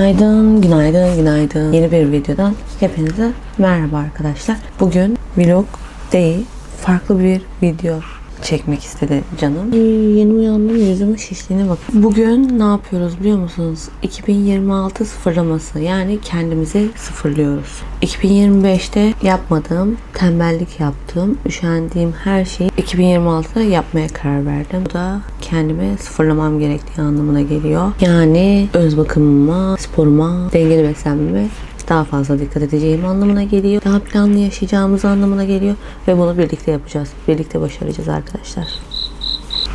Günaydın, günaydın, günaydın. Yeni bir videodan hepinize merhaba arkadaşlar. Bugün vlog değil, farklı bir video çekmek istedi canım. Yeni uyandım, yüzümün şişliğine bakın. Bugün ne yapıyoruz biliyor musunuz? 2026 sıfırlaması yani kendimizi sıfırlıyoruz. 2025'te yapmadığım, tembellik yaptığım, üşendiğim her şeyi 2026'da yapmaya karar verdim. Bu da kendime sıfırlamam gerektiği anlamına geliyor. Yani öz bakımıma, sporuma, dengeli beslenmeme daha fazla dikkat edeceğim anlamına geliyor. Daha planlı yaşayacağımız anlamına geliyor. Ve bunu birlikte yapacağız. Birlikte başaracağız arkadaşlar.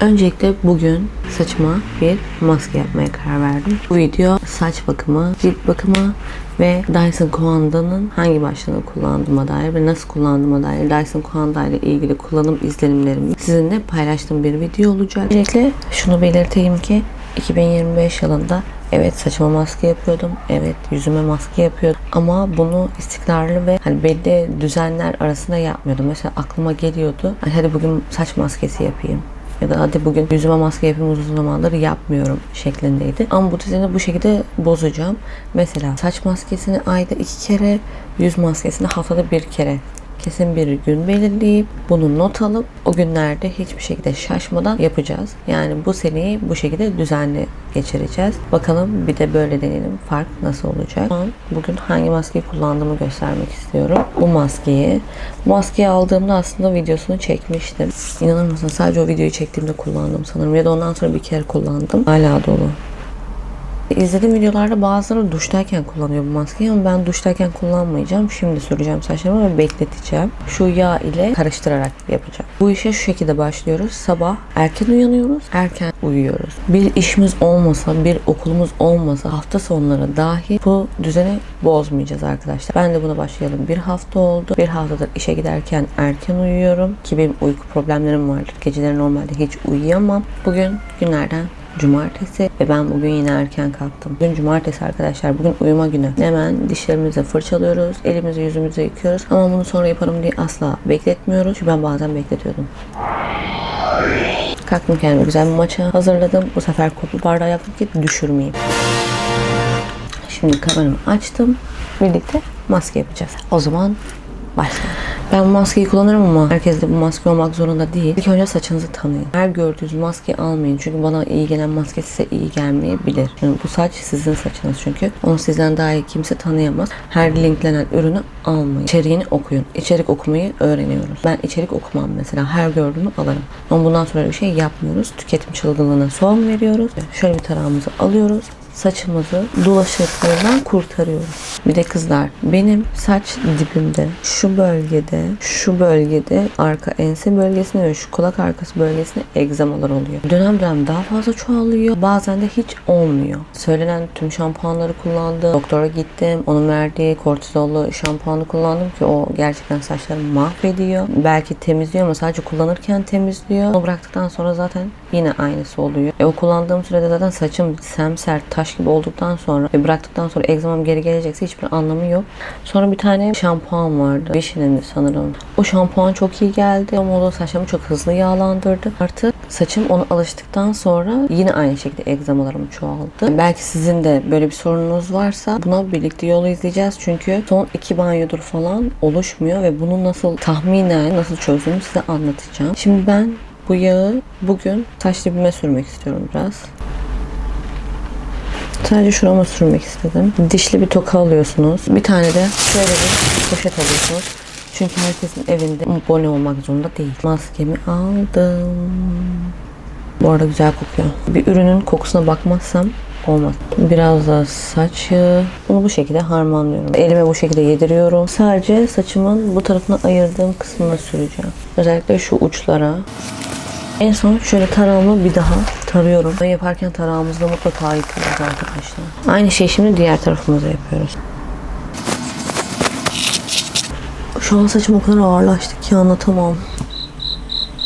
Öncelikle bugün saçıma bir maske yapmaya karar verdim. Bu video saç bakımı, cilt bakımı ve Dyson Coanda'nın hangi başlığını kullandığıma dair ve nasıl kullandığıma dair Dyson Coanda ile ilgili kullanım izlenimlerimi sizinle paylaştığım bir video olacak. Öncelikle şunu belirteyim ki 2025 yılında Evet saçıma maske yapıyordum. Evet yüzüme maske yapıyordum. Ama bunu istikrarlı ve hani belli düzenler arasında yapmıyordum. Mesela aklıma geliyordu. Hani hadi bugün saç maskesi yapayım ya da hadi bugün yüzüme maske yapayım uzun zamandır yapmıyorum şeklindeydi. Ama bu düzeni bu şekilde bozacağım. Mesela saç maskesini ayda iki kere, yüz maskesini haftada bir kere kesin bir gün belirleyip bunu not alıp o günlerde hiçbir şekilde şaşmadan yapacağız. Yani bu seneyi bu şekilde düzenli geçireceğiz. Bakalım bir de böyle deneyelim. Fark nasıl olacak? Bugün hangi maskeyi kullandığımı göstermek istiyorum. Bu maskeyi. Bu maskeyi aldığımda aslında videosunu çekmiştim. İnanır mısın? Sadece o videoyu çektiğimde kullandım sanırım. Ya da ondan sonra bir kere kullandım. Hala dolu. İzlediğim videolarda bazıları duştayken kullanıyor bu maskeyi ama ben duştayken kullanmayacağım. Şimdi süreceğim saçlarımı ve bekleteceğim. Şu yağ ile karıştırarak yapacağım. Bu işe şu şekilde başlıyoruz. Sabah erken uyanıyoruz, erken uyuyoruz. Bir işimiz olmasa, bir okulumuz olmasa hafta sonları dahi bu düzeni bozmayacağız arkadaşlar. Ben de buna başlayalım. Bir hafta oldu. Bir haftadır işe giderken erken uyuyorum. Ki benim uyku problemlerim vardır. Geceleri normalde hiç uyuyamam. Bugün günlerden cumartesi ve ben bugün yine erken kalktım. Bugün cumartesi arkadaşlar. Bugün uyuma günü. Hemen dişlerimizi fırçalıyoruz. Elimizi yüzümüzü yıkıyoruz. Ama bunu sonra yaparım diye asla bekletmiyoruz. Çünkü ben bazen bekletiyordum. Kalktım kendime güzel bir maça hazırladım. Bu sefer koplu bardağı yaptım ki düşürmeyeyim. Şimdi kameramı açtım. Birlikte maske yapacağız. O zaman başlayalım. Ben bu maskeyi kullanırım ama herkes de bu maske olmak zorunda değil. İlk önce saçınızı tanıyın. Her gördüğünüz maskeyi almayın. Çünkü bana iyi gelen maske size iyi gelmeyebilir. Yani bu saç sizin saçınız çünkü. Onu sizden daha iyi kimse tanıyamaz. Her linklenen ürünü almayın. İçeriğini okuyun. İçerik okumayı öğreniyoruz. Ben içerik okumam mesela. Her gördüğümü alırım. Ama bundan sonra bir şey yapmıyoruz. Tüketim çılgınlığına son veriyoruz. Şöyle bir tarağımızı alıyoruz saçımızı dolaşıklığından kurtarıyoruz. Bir de kızlar benim saç dibimde şu bölgede şu bölgede arka ense bölgesinde ve şu kulak arkası bölgesinde egzamalar oluyor. Dönem dönem daha fazla çoğalıyor. Bazen de hiç olmuyor. Söylenen tüm şampuanları kullandım. Doktora gittim. Onun verdiği kortizollu şampuanı kullandım ki o gerçekten saçlarımı mahvediyor. Belki temizliyor ama sadece kullanırken temizliyor. Onu bıraktıktan sonra zaten yine aynısı oluyor. E o kullandığım sürede zaten saçım semsert taş gibi olduktan sonra ve bıraktıktan sonra egzamam geri gelecekse hiçbir anlamı yok. Sonra bir tane şampuan vardı. Vişne'nin sanırım. O şampuan çok iyi geldi ama o da saçlarımı çok hızlı yağlandırdı. Artık saçım ona alıştıktan sonra yine aynı şekilde egzamalarım çoğaldı. Belki sizin de böyle bir sorununuz varsa buna birlikte yolu izleyeceğiz. Çünkü son iki banyodur falan oluşmuyor ve bunu nasıl tahminen nasıl çözdüğümü size anlatacağım. Şimdi ben bu yağı bugün saç dibime sürmek istiyorum biraz. Sadece şurama sürmek istedim. Dişli bir toka alıyorsunuz. Bir tane de şöyle bir poşet alıyorsunuz. Çünkü herkesin evinde bone olmak zorunda değil. Maskemi aldım. Bu arada güzel kokuyor. Bir ürünün kokusuna bakmazsam olmaz. Biraz da saçı. Bunu bu şekilde harmanlıyorum. Elime bu şekilde yediriyorum. Sadece saçımın bu tarafına ayırdığım kısmına süreceğim. Özellikle şu uçlara. En son şöyle tarağımı bir daha tarıyorum. Bunu yaparken tarağımızda mutlaka yıkıyoruz arkadaşlar. Aynı şey şimdi diğer tarafımıza yapıyoruz. Şu an saçım o kadar ağırlaştı ki anlatamam.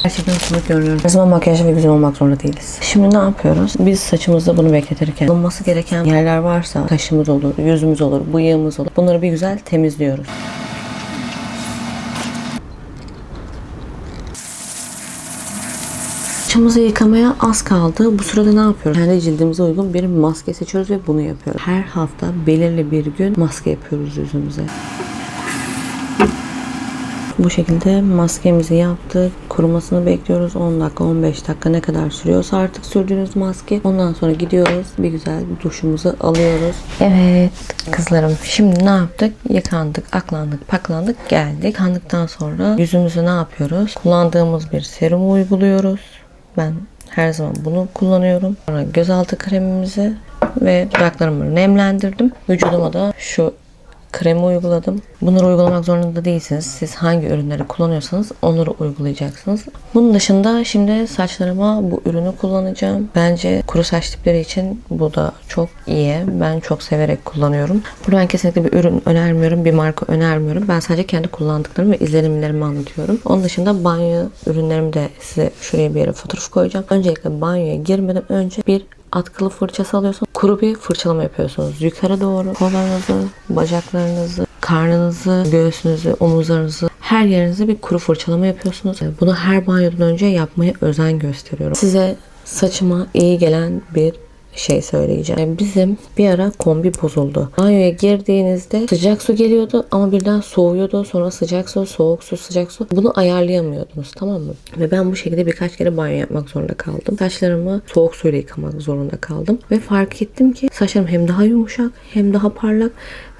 Gerçekten sınıf görünüyorum. Ne zaman makyajlı ve güzel olmak zorunda değiliz. Şimdi ne yapıyoruz? Biz saçımızda bunu bekletirken alınması gereken yerler varsa kaşımız olur, yüzümüz olur, bıyığımız olur. Bunları bir güzel temizliyoruz. Saçımızı yıkamaya az kaldı. Bu sırada ne yapıyoruz? Kendi cildimize uygun bir maske seçiyoruz ve bunu yapıyoruz. Her hafta belirli bir gün maske yapıyoruz yüzümüze. Bu şekilde maskemizi yaptık. Kurumasını bekliyoruz. 10 dakika 15 dakika ne kadar sürüyorsa artık sürdüğünüz maske. Ondan sonra gidiyoruz. Bir güzel duşumuzu alıyoruz. Evet kızlarım şimdi ne yaptık? Yıkandık, aklandık, paklandık, geldik. Yıkandıktan sonra yüzümüzü ne yapıyoruz? Kullandığımız bir serum uyguluyoruz. Ben her zaman bunu kullanıyorum. Sonra gözaltı kremimizi ve dudaklarımı nemlendirdim. Vücuduma da şu kremi uyguladım. Bunları uygulamak zorunda değilsiniz. Siz hangi ürünleri kullanıyorsanız onları uygulayacaksınız. Bunun dışında şimdi saçlarıma bu ürünü kullanacağım. Bence kuru saç tipleri için bu da çok iyi. Ben çok severek kullanıyorum. Burada ben kesinlikle bir ürün önermiyorum. Bir marka önermiyorum. Ben sadece kendi kullandıklarımı ve izlenimlerimi anlatıyorum. Onun dışında banyo ürünlerimi de size şuraya bir yere fotoğraf koyacağım. Öncelikle banyoya girmeden önce bir atkılı fırçası alıyorsunuz. Kuru bir fırçalama yapıyorsunuz. Yukarı doğru kollarınızı, bacaklarınızı, karnınızı, göğsünüzü, omuzlarınızı her yerinize bir kuru fırçalama yapıyorsunuz. Bunu her banyodan önce yapmaya özen gösteriyorum. Size saçıma iyi gelen bir şey söyleyeceğim. Bizim bir ara kombi bozuldu. Banyoya girdiğinizde sıcak su geliyordu ama birden soğuyordu. Sonra sıcak su, soğuk su, sıcak su. Bunu ayarlayamıyordunuz tamam mı? Ve ben bu şekilde birkaç kere banyo yapmak zorunda kaldım. Saçlarımı soğuk suyla yıkamak zorunda kaldım. Ve fark ettim ki saçlarım hem daha yumuşak hem daha parlak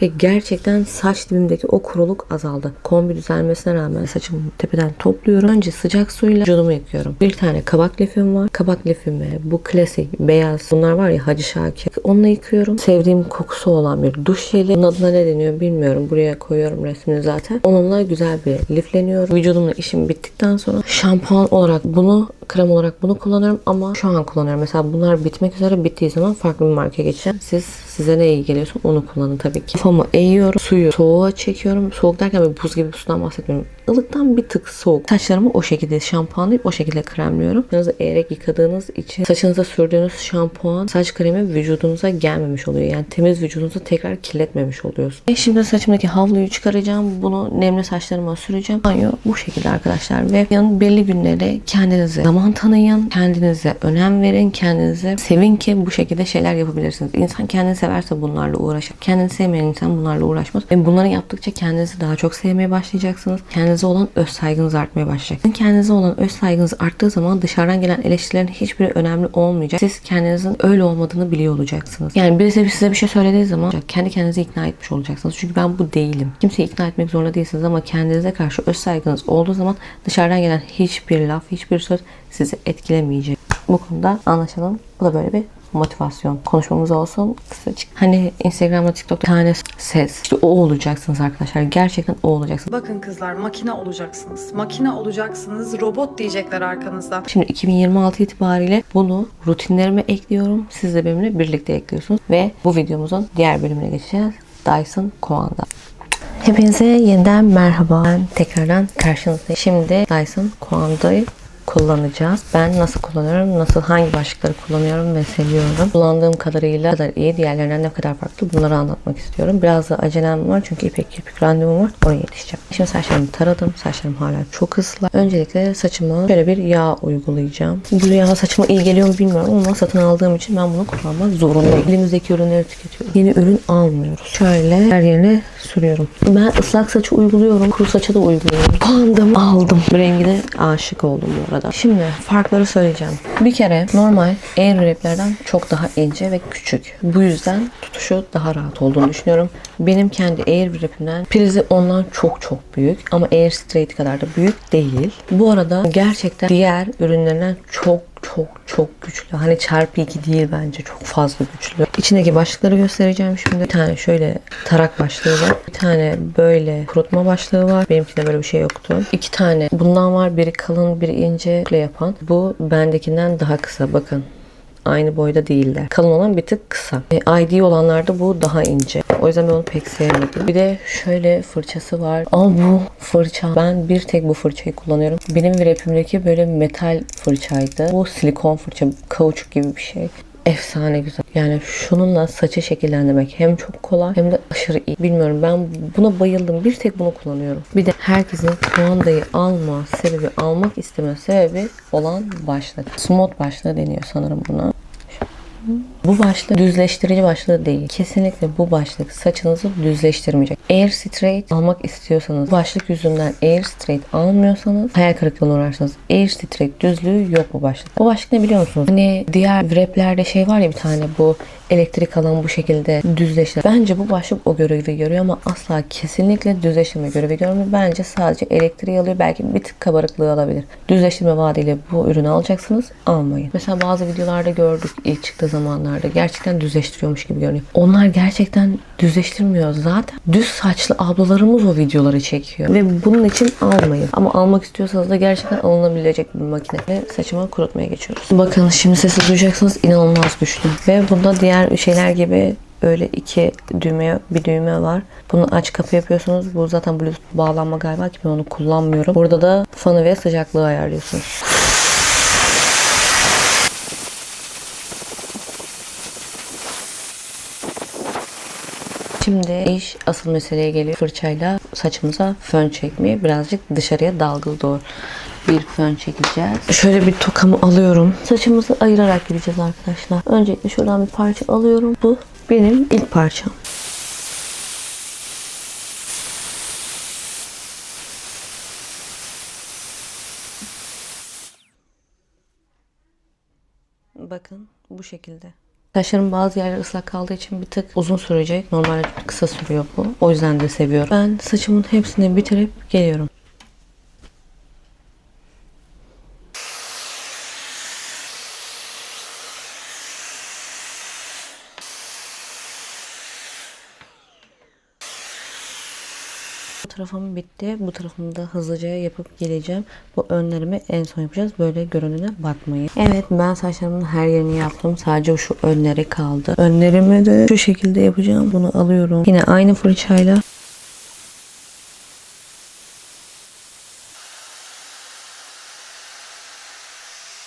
ve gerçekten saç dibimdeki o kuruluk azaldı. Kombi düzelmesine rağmen saçımı tepeden topluyorum. Önce sıcak suyla vücudumu yıkıyorum. Bir tane kabak lifim var. Kabak lifimi bu klasik beyaz bunlar var ya Hacı Şakir. Onunla yıkıyorum. Sevdiğim kokusu olan bir duş jeli. Onun adına ne deniyor bilmiyorum. Buraya koyuyorum resmini zaten. Onunla güzel bir lifleniyorum. Vücudumla işim bittikten sonra şampuan olarak bunu krem olarak bunu kullanıyorum ama şu an kullanıyorum. Mesela bunlar bitmek üzere bittiği zaman farklı bir markaya geçeceğim. Siz size ne iyi geliyorsa onu kullanın tabii ki. Kafamı eğiyorum. Suyu soğuğa çekiyorum. Soğuk derken böyle buz gibi bir sudan bahsetmiyorum. Ilıktan bir tık soğuk. Saçlarımı o şekilde şampuanlayıp o şekilde kremliyorum. Saçınızı eğerek yıkadığınız için saçınıza sürdüğünüz şampuan saç kremi vücudunuza gelmemiş oluyor. Yani temiz vücudunuzu tekrar kirletmemiş oluyorsun. Ve şimdi saçımdaki havluyu çıkaracağım. Bunu nemli saçlarıma süreceğim. Banyo bu şekilde arkadaşlar. Ve yan belli günlere kendinize zaman tanıyın. Kendinize önem verin. Kendinize sevin ki bu şekilde şeyler yapabilirsiniz. İnsan kendini severse bunlarla uğraşır. Kendini sevmeyen insan bunlarla uğraşmaz. Ve bunları yaptıkça kendinizi daha çok sevmeye başlayacaksınız. Kendinize olan öz saygınız artmaya başlayacak. Kendinize olan öz saygınız arttığı zaman dışarıdan gelen eleştirilerin hiçbiri önemli olmayacak. Siz kendinizin öyle olmadığını biliyor olacaksınız. Yani birisi size bir şey söylediği zaman kendi kendinizi ikna etmiş olacaksınız. Çünkü ben bu değilim. Kimseyi ikna etmek zorunda değilsiniz ama kendinize karşı öz saygınız olduğu zaman dışarıdan gelen hiçbir laf, hiçbir söz sizi etkilemeyecek. Bu konuda anlaşalım. Bu da böyle bir motivasyon konuşmamız olsun kısacık. Hani Instagram'da TikTok'ta tane ses. İşte o olacaksınız arkadaşlar. Gerçekten o olacaksınız. Bakın kızlar makine olacaksınız. Makine olacaksınız. Robot diyecekler arkanızdan. Şimdi 2026 itibariyle bunu rutinlerime ekliyorum. Siz de benimle birlikte ekliyorsunuz. Ve bu videomuzun diğer bölümüne geçeceğiz. Dyson Koanda. Hepinize yeniden merhaba. Ben tekrardan karşınızdayım. Şimdi Dyson Koanda'yı kullanacağız. Ben nasıl kullanıyorum, nasıl hangi başlıkları kullanıyorum ve seviyorum. Kullandığım kadarıyla kadar iyi, diğerlerinden ne kadar farklı bunları anlatmak istiyorum. Biraz da acelem var çünkü ipek kirpik randevum var. Oraya yetişeceğim. Şimdi saçlarımı taradım. Saçlarım hala çok ıslak. Öncelikle saçıma şöyle bir yağ uygulayacağım. Bu yağ saçıma iyi geliyor mu bilmiyorum ama satın aldığım için ben bunu kullanmak zorundayım. Elimizdeki ürünleri tüketiyorum. Yeni ürün almıyoruz. Şöyle her yerine sürüyorum. Ben ıslak saçı uyguluyorum. Kuru saça da uyguluyorum. Kullandım, aldım. Rengine aşık oldum bu arada. Şimdi farkları söyleyeceğim. Bir kere normal air wrap'lerden çok daha ince ve küçük. Bu yüzden tutuşu daha rahat olduğunu düşünüyorum. Benim kendi air wrap'imden prizi ondan çok çok büyük ama air straight kadar da büyük değil. Bu arada gerçekten diğer ürünlerinden çok çok çok güçlü. Hani çarpı 2 değil bence. Çok fazla güçlü. İçindeki başlıkları göstereceğim şimdi. Bir tane şöyle tarak başlığı var. Bir tane böyle kurutma başlığı var. Benimkinde böyle bir şey yoktu. İki tane bundan var. Biri kalın, biri ince yapan. Bu bendekinden daha kısa. Bakın aynı boyda değiller. Kalın olan bir tık kısa. E, ID olanlarda bu daha ince. O yüzden ben onu pek sevmedim. Bir de şöyle fırçası var. Ama bu fırça ben bir tek bu fırçayı kullanıyorum. Benim wrap'imdeki böyle metal fırçaydı. Bu silikon fırça. Kauçuk gibi bir şey. Efsane güzel. Yani şununla saçı şekillendirmek hem çok kolay hem de aşırı iyi. Bilmiyorum ben buna bayıldım. Bir tek bunu kullanıyorum. Bir de herkesin kumandayı alma sebebi, almak isteme sebebi olan başlık. Smooth başlığı deniyor sanırım buna. Bu başlık düzleştirici başlığı değil. Kesinlikle bu başlık saçınızı düzleştirmeyecek. Air Straight almak istiyorsanız, başlık yüzünden Air Straight almıyorsanız hayal kırıklığına uğrarsınız. Air Straight düzlüğü yok bu başlıkta. Bu başlık ne biliyor musunuz? Hani diğer wraplerde şey var ya bir tane bu elektrik alan bu şekilde düzleştir. Bence bu başlık o görevi görüyor ama asla kesinlikle düzleştirme görevi görmüyor. Bence sadece elektriği alıyor. Belki bir tık kabarıklığı alabilir. Düzleştirme vaadiyle bu ürünü alacaksınız. Almayın. Mesela bazı videolarda gördük ilk çıktığı zamanlarda. Gerçekten düzleştiriyormuş gibi görünüyor. Onlar gerçekten düzleştirmiyor. Zaten düz saçlı ablalarımız o videoları çekiyor. Ve bunun için almayın. Ama almak istiyorsanız da gerçekten alınabilecek bir makine. Ve saçımı kurutmaya geçiyoruz. Bakın şimdi sesi duyacaksınız. inanılmaz güçlü. Ve bunda diğer şeyler gibi öyle iki düğme bir düğme var. Bunu aç kapı yapıyorsunuz. Bu zaten bluetooth bağlanma galiba ki ben onu kullanmıyorum. Burada da fanı ve sıcaklığı ayarlıyorsunuz. Şimdi iş asıl meseleye geliyor. Fırçayla saçımıza fön çekmeye birazcık dışarıya dalgalı doğru bir fön çekeceğiz. Şöyle bir tokamı alıyorum. Saçımızı ayırarak gideceğiz arkadaşlar. Öncelikle şuradan bir parça alıyorum. Bu benim ilk parçam. Bakın bu şekilde. Saçlarım bazı yerler ıslak kaldığı için bir tık uzun sürecek. Normalde kısa sürüyor bu. O yüzden de seviyorum. Ben saçımın hepsini bitirip geliyorum. Tarafım bitti. Bu tarafımı da hızlıca yapıp geleceğim. Bu önlerimi en son yapacağız. Böyle görününe bakmayın. Evet ben saçlarımın her yerini yaptım. Sadece şu önleri kaldı. Önlerimi de şu şekilde yapacağım. Bunu alıyorum. Yine aynı fırçayla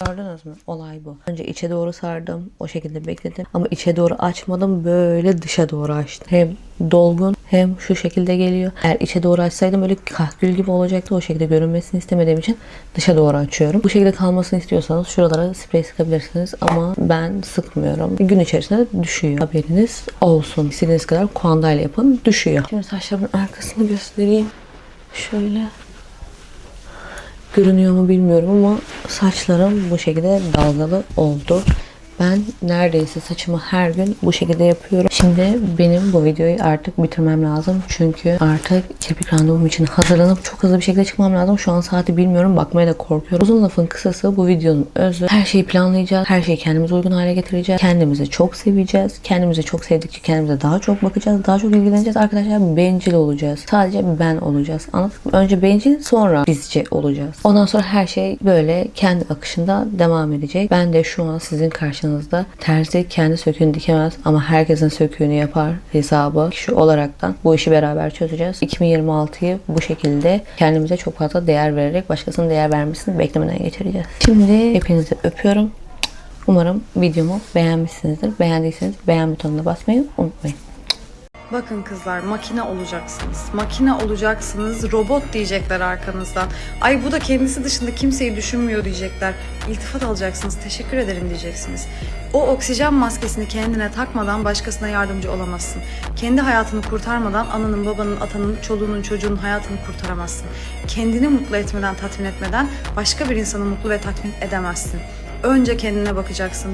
Gördünüz mü? Olay bu. Önce içe doğru sardım. O şekilde bekledim. Ama içe doğru açmadım. Böyle dışa doğru açtım. Hem dolgun hem şu şekilde geliyor. Eğer içe doğru açsaydım böyle kahkül gibi olacaktı. O şekilde görünmesini istemediğim için dışa doğru açıyorum. Bu şekilde kalmasını istiyorsanız şuralara sprey sıkabilirsiniz. Ama ben sıkmıyorum. Gün içerisinde düşüyor. Haberiniz olsun. İstediğiniz kadar kuandayla yapın. Düşüyor. Şimdi saçlarımın arkasını göstereyim. Şöyle görünüyor mu bilmiyorum ama saçlarım bu şekilde dalgalı oldu. Ben neredeyse saçımı her gün bu şekilde yapıyorum. Şimdi benim bu videoyu artık bitirmem lazım. Çünkü artık kirpik randevum için hazırlanıp çok hızlı bir şekilde çıkmam lazım. Şu an saati bilmiyorum. Bakmaya da korkuyorum. Uzun lafın kısası bu videonun özü. Her şeyi planlayacağız. Her şeyi kendimize uygun hale getireceğiz. Kendimizi çok seveceğiz. Kendimizi çok sevdikçe kendimize daha çok bakacağız. Daha çok ilgileneceğiz. Arkadaşlar bencil olacağız. Sadece ben olacağız. Anladık mı? Önce bencil sonra bizce olacağız. Ondan sonra her şey böyle kendi akışında devam edecek. Ben de şu an sizin karşınızda terzi kendi söküğünü dikemez ama herkesin söküğünü yapar hesabı. Şu olaraktan bu işi beraber çözeceğiz. 2026'yı bu şekilde kendimize çok fazla değer vererek başkasının değer vermesini beklemeden geçireceğiz. Şimdi hepinizi öpüyorum. Umarım videomu beğenmişsinizdir. Beğendiyseniz beğen butonuna basmayı unutmayın. Bakın kızlar makine olacaksınız. Makine olacaksınız. Robot diyecekler arkanızdan. Ay bu da kendisi dışında kimseyi düşünmüyor diyecekler. İltifat alacaksınız. Teşekkür ederim diyeceksiniz. O oksijen maskesini kendine takmadan başkasına yardımcı olamazsın. Kendi hayatını kurtarmadan ananın, babanın, atanın, çoluğunun, çocuğunun hayatını kurtaramazsın. Kendini mutlu etmeden, tatmin etmeden başka bir insanı mutlu ve tatmin edemezsin. Önce kendine bakacaksın.